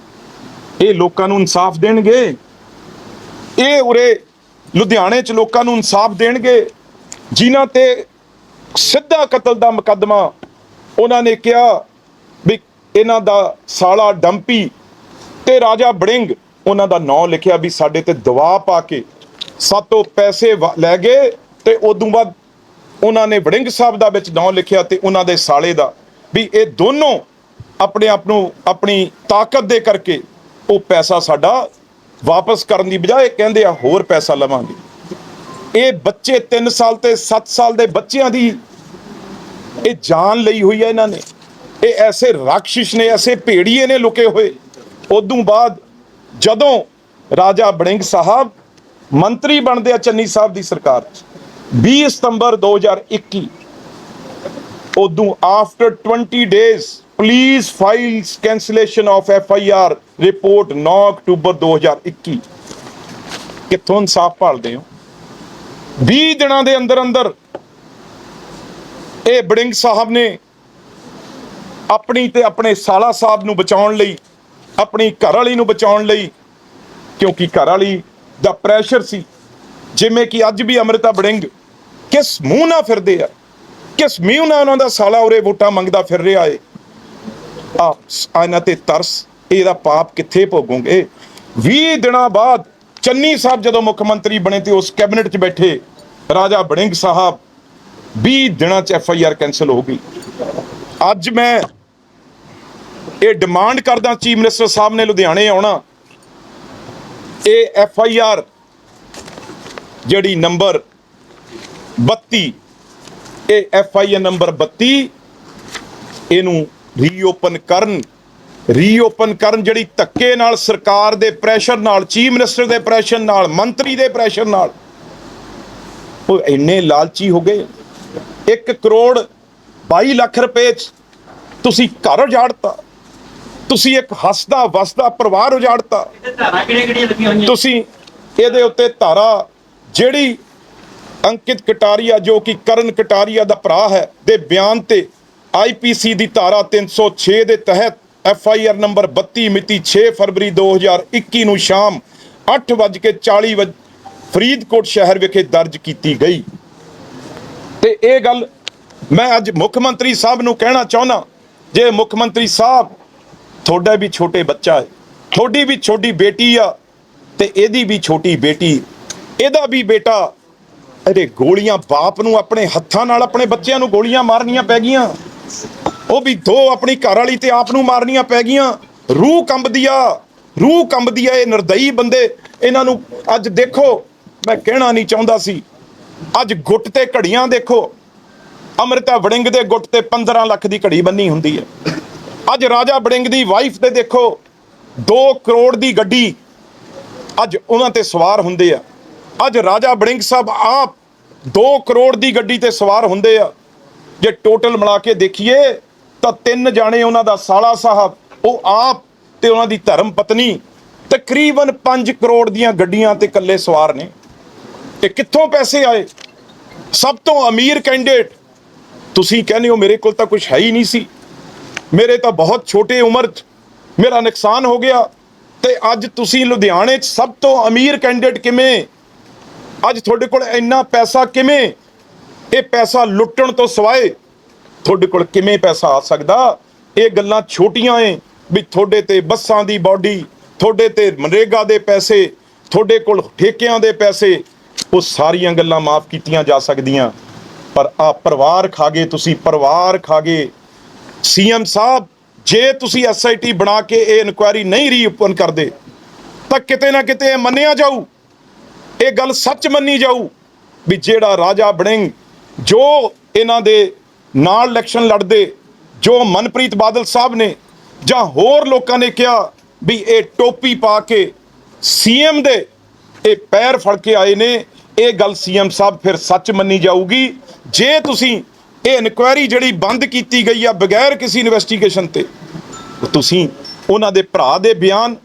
ਇਹ ਲੋਕਾਂ ਨੂੰ ਇਨਸਾਫ ਦੇਣਗੇ। ਇਹ ਉਰੇ ਲੁਧਿਆਣੇ ਚ ਲੋਕਾਂ ਨੂੰ ਇਨਸਾਫ ਦੇਣਗੇ, ਜਿਨ੍ਹਾਂ ਤੇ ਸਿੱਧਾ ਕਤਲ ਦਾ ਮੁਕੱਦਮਾ ਉਹਨਾਂ ਨੇ ਕਿਹਾ ਵੀ ਇਹਨਾਂ ਦਾ ਸਾਲਾ ਡੰਪੀ ਤੇ ਰਾਜਾ ਬੜਿੰਗ ਉਹਨਾਂ ਦਾ ਨਾਂ ਲਿਖਿਆ ਵੀ ਸਾਡੇ ਤੇ ਦਬਾਅ ਪਾ ਕੇ ਸਾਤੋਂ ਪੈਸੇ ਵਾ- ਲੈ ਗਏ ਤੇ ਉਦੋਂ ਬਾਅਦ ਉਹਨਾਂ ਨੇ ਵੜਿੰਗ ਸਾਹਿਬ ਦਾ ਵਿੱਚ ਨਾਂ ਲਿਖਿਆ ਤੇ ਉਹਨਾਂ ਦੇ ਸਾਲੇ ਦਾ ਵੀ ਇਹ ਦੋਨੋਂ ਆਪਣੇ ਆਪ ਨੂੰ ਆਪਣੀ ਤਾਕਤ ਦੇ ਕਰਕੇ ਉਹ ਪੈਸਾ ਸਾਡਾ ਵਾਪਸ ਕਰਨ ਦੀ ਬਜਾਏ ਕਹਿੰਦੇ ਆ ਹੋਰ ਪੈਸਾ ਲਵਾਂਗੇ। ਇਹ ਬੱਚੇ 3 ਸਾਲ ਤੇ 7 ਸਾਲ ਦੇ ਬੱਚਿਆਂ ਦੀ ਇਹ ਜਾਨ ਲਈ ਹੋਈ ਹੈ ਇਹਨਾਂ ਨੇ। ਇਹ ਐਸੇ ਰਾਖਸ਼ਿਸ਼ ਨੇ, ਐਸੇ ਭੇੜੀਏ ਨੇ ਲੁਕੇ ਹੋਏ। ਉਦੋਂ ਬਾਅਦ ਜਦੋਂ ਰਾਜਾ ਬੜਿੰਗ ਸਾਹਿਬ ਮੰਤਰੀ ਬਣਦੇ ਆ ਚੰਨੀ ਸਾਹਿਬ ਦੀ ਸਰਕਾਰ 'ਚ 20 ਸਤੰਬਰ 2021 ਉਦੋਂ after 20 days police files cancellation of F I R report 9 ਅਕਤੂਬਰ 2021 ਕਿੱਥੋਂ ਇਨਸਾਫ ਭਾਲਦੇ ਹੋ? 20 ਦਿਨਾਂ ਦੇ ਅੰਦਰ ਅੰਦਰ ਇਹ ਬੜਿੰਗ ਸਾਹਿਬ ਨੇ ਆਪਣੀ ਤੇ ਆਪਣੇ ਸਾਲਾ ਸਾਹਿਬ ਨੂੰ ਬਚਾਉਣ ਲਈ, ਆਪਣੀ ਘਰ ਵਾਲੀ ਨੂੰ ਬਚਾਉਣ ਲਈ, ਕਿਉਂਕਿ ਘਰ ਵਾਲੀ ਦਾ ਪ੍ਰੈਸ਼ਰ ਸੀ। ਜਿਵੇਂ ਕਿ ਅੱਜ ਵੀ ਅਮ੍ਰਿਤਾ ਬੜਿੰਗ ਕਿਸ ਮੂੰਹ ਨਾਲ ਫਿਰਦੇ ਆ, ਕਿਸ ਮੀਂਹ ਨਾਲ ਉਹਨਾਂ ਦਾ ਸਾਲਾ ਉਰੇ ਵੋਟਾਂ ਮੰਗਦਾ ਫਿਰ ਰਿਹਾ ਏ। ਆ ਇਹਨਾਂ ਤੇ ਤਰਸ, ਇਹਦਾ ਪਾਪ ਕਿੱਥੇ ਭੋਗੋਗੇ? 20 ਦਿਨਾਂ ਬਾਅਦ ਚੰਨੀ ਸਾਹਿਬ ਜਦੋਂ ਮੁੱਖ ਮੰਤਰੀ ਬਣੇ ਤੇ ਉਸ ਕੈਬਨਿਟ 'ਚ ਬੈਠੇ, ਰਾਜਾ ਬੜਿੰਗ ਸਾਹਿਬ 20 ਦਿਨਾਂ 'ਚ ਐਫ ਆਈ ਆਰ ਕੈਨਸਲ ਹੋ ਗਈ। ਅੱਜ ਮੈਂ ਇਹ ਡਿਮਾਂਡ ਕਰਦਾ ਚੀਫ ਮਿਨਿਸਟਰ ਸਾਹਿਬ ਨੇ ਲੁਧਿਆਣੇ ਆਉਣਾ। ਇਹ ਐਫ ਆਈ ਆਰ ਜਿਹੜੀ ਨੰਬਰ 32 ਇਹ ਐਫ ਆਈ ਆਰ ਨੰਬਰ 32 ਇਹਨੂੰ ਰੀਓਪਨ ਕਰਨ ਰੀਓਪਨ ਕਰਨ ਜਿਹੜੀ ਧੱਕੇ ਨਾਲ ਸਰਕਾਰ ਦੇ ਪ੍ਰੈਸ਼ਰ ਨਾਲ ਚੀਫ ਮਿਨਿਸਟਰ ਦੇ ਪ੍ਰੈਸ਼ਰ ਨਾਲ ਮੰਤਰੀ ਦੇ ਪ੍ਰੈਸ਼ਰ ਨਾਲ ਉਹ ਇੰਨੇ ਲਾਲਚੀ ਹੋ ਗਏ। 1 ਕਰੋੜ 22 ਲੱਖ ਰੁਪਏ ਤੁਸੀਂ ਘਰ ਉਜਾੜਤਾ ਤੁਸੀਂ ਇੱਕ ਹੱਸਦਾ ਵਸਦਾ ਪਰਿਵਾਰ ਉਜਾੜਤਾ। ਤੁਸੀਂ ਇਹਦੇ ਉੱਤੇ ਧਾਰਾ ਜਿਹੜੀ ਅੰਕਿਤ ਕਟਾਰੀਆ ਜੋ ਕਿ ਕਰਨ ਕਟਾਰੀਆ ਦਾ ਭਰਾ ਹੈ ਦੇ ਬਿਆਨ ਤੇ ਆਈਪੀਸੀ ਦੀ ਧਾਰਾ 306 ਦੇ ਤਹਿਤ ਐਫ ਆਈ ਆਰ ਨੰਬਰ 32 ਮਿਤੀ 6 ਫਰਵਰੀ 2021 ਨੂੰ ਸ਼ਾਮ 8:40 ਵਜੇ ਫਰੀਦਕੋਟ ਸ਼ਹਿਰ ਵਿਖੇ ਦਰਜ ਕੀਤੀ ਗਈ। ਤੇ ਇਹ ਗੱਲ ਮੈਂ ਅੱਜ ਮੁੱਖ ਮੰਤਰੀ ਸਾਹਿਬ ਨੂੰ ਕਹਿਣਾ ਚਾਹੁੰਦਾ, ਜੇ ਮੁੱਖ ਮੰਤਰੀ ਸਾਹਿਬ ਤੁਹਾਡਾ ਵੀ ਛੋਟੇ ਬੱਚਾ ਹੈ, ਤੁਹਾਡੀ ਵੀ ਛੋਟੀ ਬੇਟੀ ਆ, ਤੇ ਇਹਦੀ ਵੀ ਛੋਟੀ ਬੇਟੀ, ਇਹਦਾ ਵੀ ਬੇਟਾ ਅਰੇ ਗੋਲੀਆਂ ਬਾਪ ਨੂੰ ਆਪਣੇ ਹੱਥਾਂ ਨਾਲ ਆਪਣੇ ਬੱਚਿਆਂ ਨੂੰ ਗੋਲੀਆਂ ਮਾਰਨੀਆਂ ਪੈ ਗਈਆਂ। ਉਹ ਵੀ ਦੋ ਆਪਣੀ ਘਰ ਵਾਲੀ ਤੇ ਆਪ ਨੂੰ ਮਾਰਨੀਆਂ ਪੈ ਗਈਆਂ। ਰੂਹ ਕੰਬਦੀ ਆ, ਰੂਹ ਕੰਬਦੀ ਆ ਇਹ ਨਿਰਦਈ ਬੰਦੇ। ਇਹਨਾਂ ਨੂੰ ਅੱਜ ਦੇਖੋ, ਮੈਂ ਕਹਿਣਾ ਨਹੀਂ ਚਾਹੁੰਦਾ ਸੀ। ਅੱਜ ਗੁੱਟ ਤੇ ਘੜੀਆਂ ਦੇਖੋ। ਅਮ੍ਰਿਤਾ ਵੜਿੰਗ ਦੇ ਗੁੱਟ ਤੇ 15 ਲੱਖ ਦੀ ਘੜੀ ਬੰਨੀ ਹੁੰਦੀ ਹੈ। ਅੱਜ ਰਾਜਾ ਵੜਿੰਗ ਦੀ ਵਾਈਫ ਤੇ ਦੇਖੋ 2 ਕਰੋੜ ਦੀ ਗੱਡੀ ਅੱਜ ਉਹਨਾਂ ਤੇ ਸਵਾਰ ਹੁੰਦੇ ਆ। ਅੱਜ ਰਾਜਾ ਵੜਿੰਗ ਸਾਹਿਬ ਆਪ 2 ਕਰੋੜ ਦੀ ਗੱਡੀ ਤੇ ਸਵਾਰ ਹੁੰਦੇ ਆ। ਜੇ ਟੋਟਲ ਮਿਲਾ ਕੇ ਦੇਖੀਏ, ਤਾਂ ਤਿੰਨ ਜਾਣੇ ਉਹਨਾਂ ਦਾ ਸਾਲਾ ਸਾਹਿਬ, ਉਹ ਆਪ ਤੇ ਉਹਨਾਂ ਦੀ ਧਰਮ ਪਤਨੀ ਤਕਰੀਬਨ 5 ਕਰੋੜ ਦੀਆਂ ਗੱਡੀਆਂ ਤੇ ਇਕੱਲੇ ਸਵਾਰ ਨੇ। ਤੇ ਕਿੱਥੋਂ ਪੈਸੇ ਆਏ? ਸਭ ਤੋਂ ਅਮੀਰ ਕੈਂਡੀਡੇਟ ਤੁਸੀਂ ਕਹਿੰਦੇ ਹੋ ਮੇਰੇ ਕੋਲ ਤਾਂ ਕੁਝ ਹੈ ਹੀ ਨਹੀਂ ਸੀ। ਮੇਰੇ ਤਾਂ ਬਹੁਤ ਛੋਟੇ ਉਮਰ 'ਚ ਮੇਰਾ ਨੁਕਸਾਨ ਹੋ ਗਿਆ। ਤੇ ਅੱਜ ਤੁਸੀਂ ਲੁਧਿਆਣੇ 'ਚ ਸਭ ਤੋਂ ਅਮੀਰ ਕੈਂਡੀਡੇਟ ਕਿਵੇਂ? ਅੱਜ ਤੁਹਾਡੇ ਕੋਲ ਇੰਨਾ ਪੈਸਾ ਕਿਵੇਂ? ਇਹ ਪੈਸਾ ਲੁੱਟਣ ਤੋਂ ਸਿਵਾਏ ਤੁਹਾਡੇ ਕੋਲ ਕਿਵੇਂ ਪੈਸਾ ਆ ਸਕਦਾ? ਇਹ ਗੱਲਾਂ ਛੋਟੀਆਂ ਏ ਵੀ ਤੁਹਾਡੇ ਤੇ ਬੱਸਾਂ ਦੀ ਬਾਡੀ, ਤੁਹਾਡੇ ਤੇ ਮਨਰੇਗਾ ਦੇ ਪੈਸੇ, ਤੁਹਾਡੇ ਕੋਲ ਠੇਕਿਆਂ ਦੇ ਪੈਸੇ, ਉਹ ਸਾਰੀਆਂ ਗੱਲਾਂ ਮਾਫ ਕੀਤੀਆਂ ਜਾ ਸਕਦੀਆਂ। ਪਰ ਆ ਪਰਿਵਾਰ ਖਾ ਗਏ ਤੁਸੀਂ, ਪਰਿਵਾਰ ਖਾਗੇ ਗਏ। ਸੀਐਮ ਸਾਹਿਬ, ਜੇ ਤੁਸੀਂ ਐਸਆਈਟੀ ਬਣਾ ਕੇ ਇਹ ਇਨਕੁਆਇਰੀ ਨਹੀਂ ਰੀਓਪਨ ਕਰਦੇ, ਤਾਂ ਕਿਤੇ ਨਾ ਕਿਤੇ ਇਹ ਮੰਨਿਆ ਜਾਊ। ਇਹ ਗੱਲ ਸੱਚ ਮੰਨੀ ਜਾਊ ਵੀ ਜਿਹੜਾ ਰਾਜਾ ਬਣਿੰਗ ਜੋ ਇਹਨਾਂ ਦੇ ਨਾਲ ਇਲੈਕਸ਼ਨ ਲੜਦੇ, ਜੋ ਮਨਪ੍ਰੀਤ ਬਾਦਲ ਸਾਹਿਬ ਨੇ ਜਾਂ ਹੋਰ ਲੋਕਾਂ ਨੇ ਕਿਹਾ ਵੀ ਇਹ ਟੋਪੀ ਪਾ ਕੇ ਸੀਐਮ ਦੇ ਇਹ ਪੈਰ ਫੜ ਕੇ ਆਏ ਨੇ, ਇਹ ਗੱਲ ਸੀਐਮ ਸਾਹਿਬ ਫਿਰ ਸੱਚ ਮੰਨੀ ਜਾਊਗੀ। ਜੇ ਤੁਸੀਂ ਇਹ ਇਨਕੁਆਇਰੀ ਜਿਹੜੀ ਬੰਦ ਕੀਤੀ ਗਈ ਆ ਬਗੈਰ ਕਿਸੇ ਇਨਵੈਸਟੀਗੇਸ਼ਨ ਤੇ ਤੁਸੀਂ ਉਹਨਾਂ ਦੇ ਭਰਾ ਦੇ ਬਿਆਨ,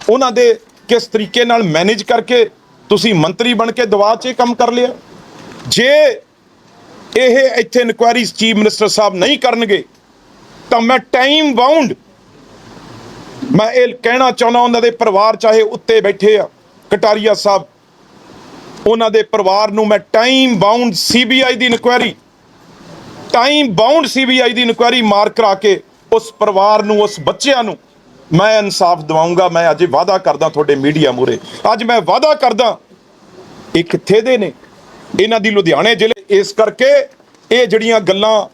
ਉਹਨਾਂ ਦੇ ਕਿਸ ਤਰੀਕੇ ਨਾਲ ਮੈਨੇਜ ਕਰਕੇ ਤੁਸੀਂ ਮੰਤਰੀ ਬਣ ਕੇ ਦਵਾ 'ਚ ਇਹ ਕੰਮ ਕਰ ਲਿਆ। ਜੇ ਇਹ ਇੱਥੇ ਇਨਕੁਆਇਰੀ ਚੀਫ ਮਿਨਿਸਟਰ ਸਾਹਿਬ ਨਹੀਂ ਕਰਨਗੇ, ਤਾਂ ਮੈਂ ਟਾਈਮ ਬਾਉਂਡ ਮੈਂ ਇਹ ਕਹਿਣਾ ਚਾਹੁੰਦਾ ਉਹਨਾਂ ਦੇ ਪਰਿਵਾਰ ਚਾਹੇ ਉੱਤੇ ਬੈਠੇ ਆ, ਕਟਾਰੀਆ ਸਾਹਿਬ, ਉਹਨਾਂ ਦੇ ਪਰਿਵਾਰ ਨੂੰ ਮੈਂ ਟਾਈਮ ਬਾਉਂਡ ਸੀਬੀਆਈ ਦੀ ਇਨਕੁਆਇਰੀ ਟਾਈਮ ਬਾਉਂਡ ਸੀਬੀਆਈ ਦੀ ਇਨਕੁਆਇਰੀ ਮਾਰ ਕਰਾ ਕੇ ਉਸ ਪਰਿਵਾਰ ਨੂੰ, ਉਸ ਬੱਚਿਆਂ ਨੂੰ ਮੈਂ ਇਨਸਾਫ ਦਿਵਾਉਂਗਾ, ਮੈਂ ਅੱਜ ਵਾਅਦਾ ਕਰਦਾ ਤੁਹਾਡੇ ਮੀਡੀਆ ਮੂਰੇ ਅੱਜ ਮੈਂ ਵਾਅਦਾ ਕਰਦਾ, ਇਹ ਕਿੱਥੇ ਦੇ ਨੇ? ਇਹਨਾਂ ਦੀ ਲੁਧਿਆਣੇ ਜ਼ਿਲ੍ਹੇ ਇਸ ਕਰਕੇ ਇਹ ਜਿਹੜੀਆਂ ਗੱਲਾਂ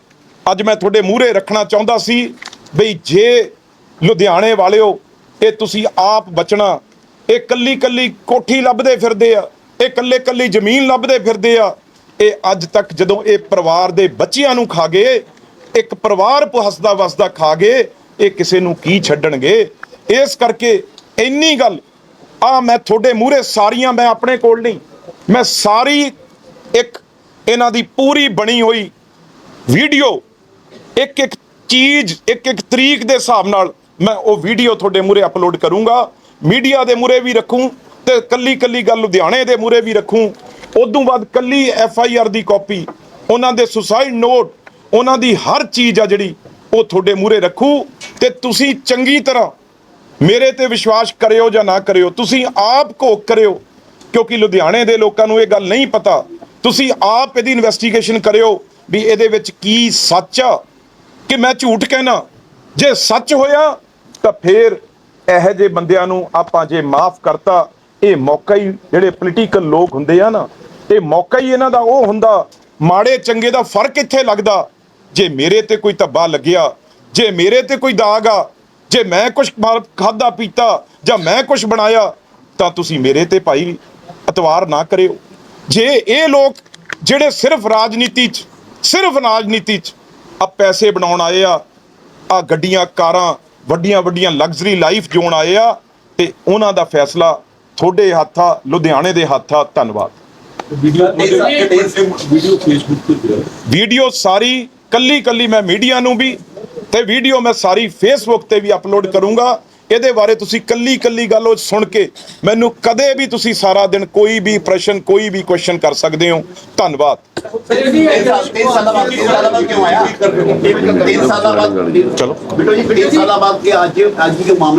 ਅੱਜ ਮੈਂ ਤੁਹਾਡੇ ਮੂਹਰੇ ਰੱਖਣਾ ਚਾਹੁੰਦਾ ਸੀ, ਬਈ ਜੇ ਲੁਧਿਆਣੇ ਵਾਲਿਓ, ਇਹ ਤੁਸੀਂ ਆਪ ਬਚਣਾ, ਇਹ ਕੱਲੀ ਕੱਲੀ ਕੋਠੀ ਲੱਭਦੇ ਫਿਰਦੇ ਆ, ਇਹ ਕੱਲੇ ਕੱਲੀ ਜ਼ਮੀਨ ਲੱਭਦੇ ਫਿਰਦੇ ਆ, ਇਹ ਅੱਜ ਤੱਕ ਜਦੋਂ ਇਹ ਪਰਿਵਾਰ ਦੇ ਬੱਚਿਆਂ ਨੂੰ ਖਾ ਗਏ, ਇੱਕ ਪਰਿਵਾਰ ਹੱਸਦਾ ਵਸਦਾ ਖਾ ਗਏ, ਇਹ ਕਿਸੇ ਨੂੰ ਕੀ ਛੱਡਣਗੇ? ਇਸ ਕਰਕੇ ਇੰਨੀ ਗੱਲ ਆ ਮੈਂ ਤੁਹਾਡੇ ਮੂਹਰੇ ਸਾਰੀਆਂ ਮੈਂ ਆਪਣੇ ਕੋਲ ਨਹੀਂ, ਮੈਂ ਸਾਰੀ ਇੱਕ ਇਹਨਾਂ ਦੀ ਪੂਰੀ ਬਣੀ ਹੋਈ ਵੀਡੀਓ, ਇੱਕ ਇੱਕ ਚੀਜ਼, ਇੱਕ ਇੱਕ ਤਰੀਕ ਦੇ ਹਿਸਾਬ ਨਾਲ ਮੈਂ ਉਹ ਵੀਡੀਓ ਤੁਹਾਡੇ ਮੂਹਰੇ ਅਪਲੋਡ ਕਰੂੰਗਾ। ਮੀਡੀਆ ਦੇ ਮੂਹਰੇ ਵੀ ਰੱਖੂੰ ਤੇ ਕੱਲੀ ਕੱਲੀ ਗੱਲ ਲੁਧਿਆਣੇ ਦੇ ਮੂਹਰੇ ਵੀ ਰੱਖੂੰ। ਉਦੋਂ ਬਾਅਦ ਕੱਲੀ ਐਫ ਆਈ ਆਰ ਦੀ ਕਾਪੀ, ਉਹਨਾਂ ਦੇ ਸੁਸਾਈਡ ਨੋਟ ਉਹਨਾਂ ਦੀ ਹਰ ਚੀਜ਼ ਆ ਜਿਹੜੀ ਉਹ ਤੁਹਾਡੇ ਮੂਹਰੇ ਰੱਖੂ ਤੇ ਤੁਸੀਂ ਚੰਗੀ ਤਰ੍ਹਾਂ ਮੇਰੇ ਤੇ ਵਿਸ਼ਵਾਸ ਕਰਿਓ ਜਾਂ ਨਾ ਕਰਿਓ, ਤੁਸੀਂ ਆਪ ਘੋਖ ਕਰਿਓ, ਕਿਉਂਕਿ ਲੁਧਿਆਣੇ ਦੇ ਲੋਕਾਂ ਨੂੰ ਇਹ ਗੱਲ ਨਹੀਂ ਪਤਾ ਤੁਸੀਂ ਆਪ ਇਹਦੀ ਇਨਵੈਸਟੀਗੇਸ਼ਨ ਕਰਿਓ ਵੀ ਇਹਦੇ ਵਿੱਚ ਕੀ ਸੱਚ ਆ, ਕਿ ਮੈਂ ਝੂਠ ਕਹਿਣਾ। ਜੇ ਸੱਚ ਹੋਇਆ, ਤਾਂ ਫੇਰ ਇਹੋ ਜਿਹੇ ਬੰਦਿਆਂ ਨੂੰ ਆਪਾਂ ਜੇ ਮਾਫ ਕਰਤਾ, ਇਹ ਮੌਕਾ ਹੀ ਜਿਹੜੇ ਪੋਲੀਟੀਕਲ ਲੋਕ ਹੁੰਦੇ ਆ ਨਾ, ਇਹ ਮੌਕਾ ਹੀ ਇਹਨਾਂ ਦਾ ਉਹ ਹੁੰਦਾ, ਮਾੜੇ ਚੰਗੇ ਦਾ ਫ਼ਰਕ ਇੱਥੇ ਲੱਗਦਾ। ਜੇ ਮੇਰੇ ਤੇ ਕੋਈ ਧੱਬਾ ਲੱਗਿਆ, ਜੇ ਮੇਰੇ ਤੇ ਕੋਈ ਦਾਗ ਆ, ਜੇ ਮੈਂ ਕੁਝ ਖਾਦਾ ਪੀਤਾ ਜਾਂ ਮੈਂ ਕੁਝ ਬਣਾਇਆ, ਤਾਂ ਤੁਸੀਂ ਮੇਰੇ ਤੇ ਭਾਈ ਇਤਵਾਰ ਨਾ ਕਰਿਓ। ਜੇ ਇਹ ਲੋਕ ਜਿਹੜੇ ਸਿਰਫ ਰਾਜਨੀਤੀ 'ਚ ਸਿਰਫ ਰਾਜਨੀਤੀ 'ਚ ਆ ਪੈਸੇ ਬਣਾਉਣ ਆਏ ਆ ਆ ਗੱਡੀਆਂ ਕਾਰਾਂ ਵੱਡੀਆਂ ਵੱਡੀਆਂ ਲਗਜ਼ਰੀ ਲਾਈਫ ਜਿਉਣ ਆਏ ਆ ਤੇ ਉਹਨਾਂ ਦਾ ਫੈਸਲਾ ਤੁਹਾਡੇ ਹੱਥਾਂ ਲੁਧਿਆਣੇ ਦੇ ਹੱਥਾਂ ਧੰਨਵਾਦ। ਵੀਡੀਓ ਵੀਡੀਓ ਫੇਸਬੁੱਕ ਤੇ ਪਿਆ ਵੀਡੀਓ ਸਾਰੀ ਕੱਲੀ ਕੱਲੀ ਮੈਂ ਮੀਡੀਆ ਨੂੰ ਵੀ ਤੇ ਵੀਡੀਓ ਮੈਂ ਸਾਰੀ ਫੇਸਬੁੱਕ ਤੇ ਵੀ ਅਪਲੋਡ ਕਰੂੰਗਾ। ਇਹਦੇ ਬਾਰੇ ਤੁਸੀਂ ਕੱਲੀ ਕੱਲੀ ਗੱਲ ਉਹ ਸੁਣ ਕੇ ਮੈਨੂੰ ਕਦੇ ਵੀ ਤੁਸੀਂ ਸਾਰਾ ਦਿਨ ਕੋਈ ਵੀ ਪ੍ਰਸ਼ਨ, ਕੋਈ ਵੀ ਕੁਐਸਚਨ ਕਰ ਸਕਦੇ ਹੋ ਧੰਨਵਾਦ ਤਿੰਨ ਸਾਲ ਤਿੰਨ ਸਾਲਾਂ ਬਾਅਦ ਤਿੰਨ ਸਾਲਾਂ ਬਾਅਦ ਕਿਉਂ ਆਇਆ ਤਿੰਨ ਸਾਲਾਂ ਬਾਅਦ ਚਲੋ ਬਿਟੋ ਜੀ ਤਿੰਨ ਸਾਲਾਂ ਬਾਅਦ ਕਿ ਅੱਜ ਹੀ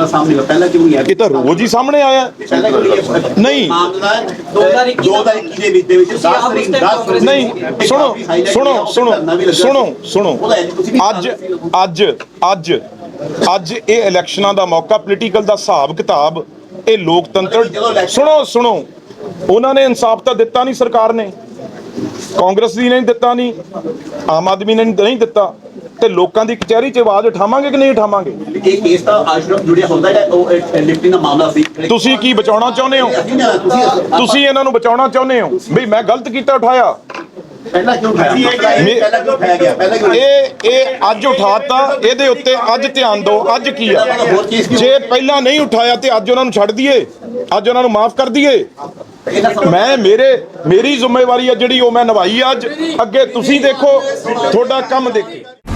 ਸਾਹਮਣੇ ਆਇਆ ਪਹਿਲਾਂ ਕਿਉਂ ਨਹੀਂ ਆਇਆ ਇਹ ਤਾਂ ਰੋਜ਼ ਹੀ ਸਾਹਮਣੇ ਆਇਆ ਪਹਿਲਾਂ ਕਿਉਂ ਨਹੀਂ ਆਇਆ? ਨਹੀਂ। ਮਾਮਲਾ 2021 ਦੇ ਵਿੱਚ ਦੇ ਵਿੱਚ 10 ਤਰੀਕ 10 ਨਹੀਂ ਸੁਣੋ ਸੁਣੋ ਸੁਣੋ ਸੁਣੋ ਸੁਣੋ ਉਹਦਾ ਤੁਸੀਂ ਵੀ ਅੱਜ ਅੱਜ ਅੱਜ ਅੱਜ ਇਹ ਇਲੈਕਸ਼ਨਾਂ ਦਾ ਮੌਕਾ ਪੋਲੀਟੀਕਲ ਦਾ ਹਿਸਾਬ ਕਿਤਾਬ ਇਹ ਲੋਕਤੰਤਰ ਸੁਣੋ ਸੁਣੋ। ਉਹਨਾਂ ਨੇ ਇਨਸਾਫ ਤਾਂ ਦਿੱਤਾ ਨਹੀਂ ਸਰਕਾਰ ਨੇ। ਕਾਂਗਰਸ ਦੀ ਨਹੀਂ ਦਿੱਤਾ ਨਹੀਂ ਆਮ ਆਦਮੀ ਨੇ ਨਹੀਂ ਦਿੱਤਾ। ਤੇ ਲੋਕਾਂ ਦੀ ਕਚਹਿਰੀ 'ਚ ਆਵਾਜ਼ ਉਠਾਵਾਂਗੇ ਕਿ ਨਹੀਂ ਉਠਾਵਾਂਗੇ? ਇਹ ਕੇਸ ਤਾਂ ਆਸ਼ਰਮ ਜੁੜਿਆ ਹੁੰਦਾ ਹੈ ਉਹ ਲਿਫਟਿੰਗ ਦਾ ਮਾਮਲਾ ਸੀ? ਤੁਸੀਂ ਕੀ ਬਚਾਉਣਾ ਚਾਹੁੰਦੇ ਹੋ? ਤੁਸੀਂ ਇਹਨਾਂ ਨੂੰ ਬਚਾਉਣਾ ਚਾਹੁੰਦੇ ਹੋ? ਵੀ ਮੈਂ ਗਲਤ ਕੀਤਾ ਉਠਾਇਆ। ਪਹਿਲਾਂ ਕਿਉਂ ਉਠਾਇਆ ਪਹਿਲਾਂ ਕਿਉਂ ਉਠਾਇਆ ਗਿਆ? ਪਹਿਲਾਂ ਕਿਉਂ ਇਹ ਇਹ ਅੱਜ ਉਠਾਤਾ ਇਹਦੇ ਉੱਤੇ ਅੱਜ ਧਿਆਨ ਦਿਓ ਅੱਜ ਕੀ ਆ? ਜੇ ਪਹਿਲਾਂ ਨਹੀਂ ਉਠਾਇਆ ਤੇ ਅੱਜ ਉਹਨਾਂ ਨੂੰ ਛੱਡ ਦਈਏ ਅੱਜ ਉਹਨਾਂ ਨੂੰ ਮਾਫ ਕਰ ਦਈਏ। ਮੈਂ ਮੇਰੇ ਮੇਰੀ ਜ਼ਿੰਮੇਵਾਰੀ ਆ ਜਿਹੜੀ ਉਹ ਮੈਂ ਨਿਭਾਈ ਅੱਜ। ਅੱਗੇ ਤੁਸੀਂ ਦੇਖੋ ਤੁਹਾਡਾ ਕੰਮ ਦੇਖੋ।